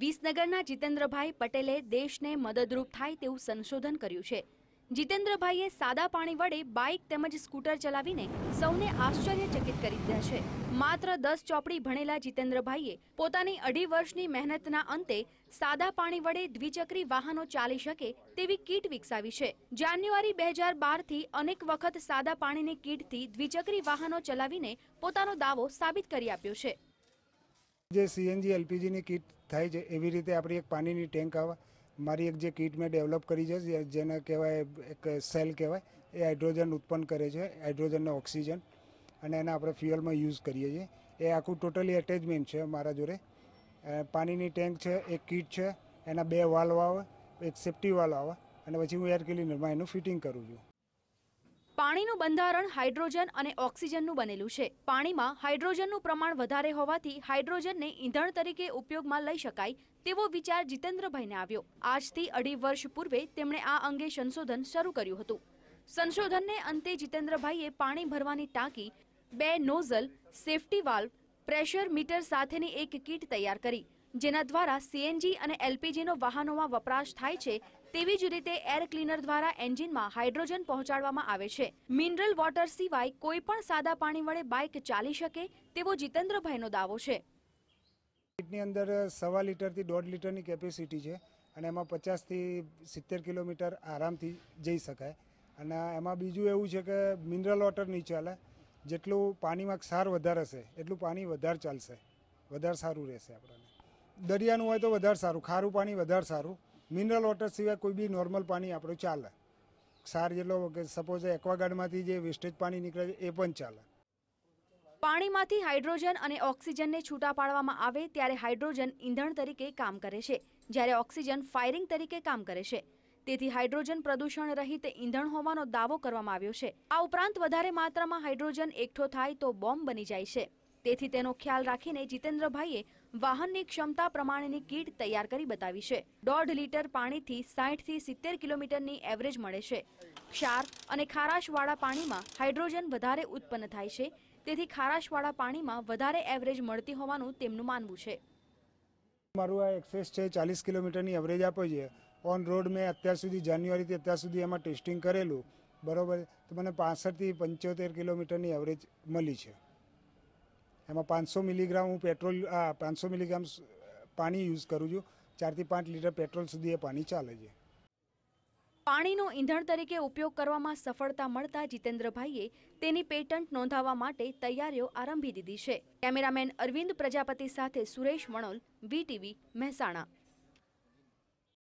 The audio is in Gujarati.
વિસનગરના જીતેન્દ્રભાઈ પટેલે દેશને મદદરૂપ થાય તેવું સંશોધન કર્યું છે. જીતેન્દ્રભાઈએ સાદા પાણી વડે બાઇક તેમજ સ્કૂટર ચલાવીને સૌને આશ્ચર્યચકિત કરી દીધા છે. માત્ર દસ ચોપડી ભણેલા જીતેન્દ્રભાઈએ પોતાની અઢી વર્ષની મહેનતના અંતે સાદા પાણી વડે દ્વિચક્રી વાહનો ચાલી શકે તેવી કીટ વિકસાવી છે. જાન્યુઆરી બે હજાર બારથી અનેક વખત સાદા પાણીની કીટથી દ્વિચક્રી વાહનો ચલાવીને પોતાનો દાવો સાબિત કરી આપ્યો છે. જે સીએનજી એલપીજીની કીટ થાય છે, એવી રીતે આપણી એક પાણીની ટેન્ક આવે. મારી એક જે કીટ મેં ડેવલપ કરી છે જેને કહેવાય એક સેલ કહેવાય, એ હાઇડ્રોજન ઉત્પન્ન કરે છે, હાઇડ્રોજનને ઓક્સિજન. અને એને આપણે ફ્યુઅલમાં યુઝ કરીએ છીએ. એ આખું ટોટલી એટેચમેન્ટ છે મારા જોડે. પાણીની ટેન્ક છે, એક કીટ છે, એના બે વાલ્વ આવે, એક સેફ્ટી વાલ્વ આવે, અને પછી હું એર ક્લિનરમાં એનું ફિટિંગ કરું છું. પાણીનું બંધારણ હાઇડ્રોજન અને ઓક્સિજનનું બનેલું છે. પાણીમાં હાઇડ્રોજનનું પ્રમાણ વધારે હોવાથી હાઇડ્રોજનને ઈંધણ તરીકે ઉપયોગમાં લઈ શકાય તેવો વિચાર જીતેન્દ્રભાઈને આવ્યો. આજથી અઢી વર્ષ પૂર્વે તેમણે આ અંગે સંશોધન શરૂ કર્યું હતું. સંશોધનને અંતે જીતેન્દ્રભાઈએ પાણી ભરવાની ટાંકી, બે nozzle, safety valve, pressure meter સાથેની એક કીટ તૈયાર કરી, જેના દ્વારા સીએનજી અને એલપીજીનો વાહનોમાં વપરાશ થાય છે તેવી જ રીતે એર ક્લીનર દ્વારા એન્જિનમાં હાઇડ્રોજન પહોંચાડવામાં આવે છે. મિનરલ વોટર સિવાય કોઈ પણ સાદા પાણી વડે બાઇક ચાલી શકે તેવો જીતેન્દ્રભાઈનો દાવો છે. કીટની અંદર સવા લીટરથી દોઢ લીટરની કેપેસિટી છે અને એમાં પચાસથી સિત્તેર કિલોમીટર આરામથી જઈ શકાય. અને એમાં બીજું એવું છે કે મિનરલ વોટર નહીં ચાલે. જેટલું પાણીમાં ક્ષાર વધારે હશે, એટલું પાણી વધારે ચાલશે. વધારે સારું રહેશે આપણને. દરિયાનું હોય તો વધારે સારું, ખારું પાણી વધારે સારું. મિનરલ વોટર સિવાય કોઈ બી નોર્મલ પાણી આપણું ચાલે. ક્ષાર જેટલો કે સપોઝ એક્વાગાર્ડમાંથી જે વેસ્ટેજ પાણી નીકળે છે, એ પણ ચાલે. પાણીમાંથી હાઇડ્રોજન અને ઓક્સિજનને છૂટા પાડવામાં આવે ત્યારે હાઇડ્રોજન ઈંધણ તરીકે કામ કરે છે, જ્યારે ઓક્સિજન ફાયરિંગ તરીકે કામ કરે છે. તેથી હાઇડ્રોજન પ્રદૂષણ રહિત ઈંધણ હોવાનો દાવો કરવામાં આવ્યો છે. આ ઉપરાંત વધારે માત્રામાં હાઇડ્રોજન એકઠો થાય તો બોમ્બ બની જાય છે. તેથી તેનો ખ્યાલ રાખીને જીતેન્દ્રભાઈએ વાહનની ક્ષમતા પ્રમાણેની કીટ તૈયાર કરી બતાવી છે. દોઢ લીટર પાણીથી સાઠથી સિત્તેર કિલોમીટરની એવરેજ મળે છે. ક્ષાર અને ખારાશવાળા પાણીમાં હાઇડ્રોજન વધારે ઉત્પન્ન થાય છે, તેથી ખારાશવાળા પાણીમાં વધારે એવરેજ મળતી હોવાનું તેમનું માનવું છે. મારું આ એક્સેસ છે, ચાલીસ કિલોમીટરની એવરેજ આપે છે. ઓન રોડ મેં અત્યાર સુધી જાન્યુઆરીથી અત્યાર સુધી એમાં ટેસ્ટિંગ કરેલું. બરોબર? તો મને પાસઠથી પંચોતેર કિલોમીટરની એવરેજ મળી છે. એમાં પાંચસો મિલીગ્રામ હું પેટ્રોલ પાંચસો મિલીગ્રામ પાણી યુઝ કરું છું. ચારથી પાંચ લીટર પેટ્રોલ સુધી એ પાણી ચાલે છે. પાણીનો ઈંધણ તરીકે ઉપયોગ કરવામાં સફળતા મળતા જીતેન્દ્રભાઈએ તેની પેટન્ટ નોંધાવવા માટે તૈયારીઓ આરંભી દીધી છે. કેમેરામેન અરવિંદ પ્રજાપતિ સાથે સુરેશ મણોલ વીટીવી મહેસાણા.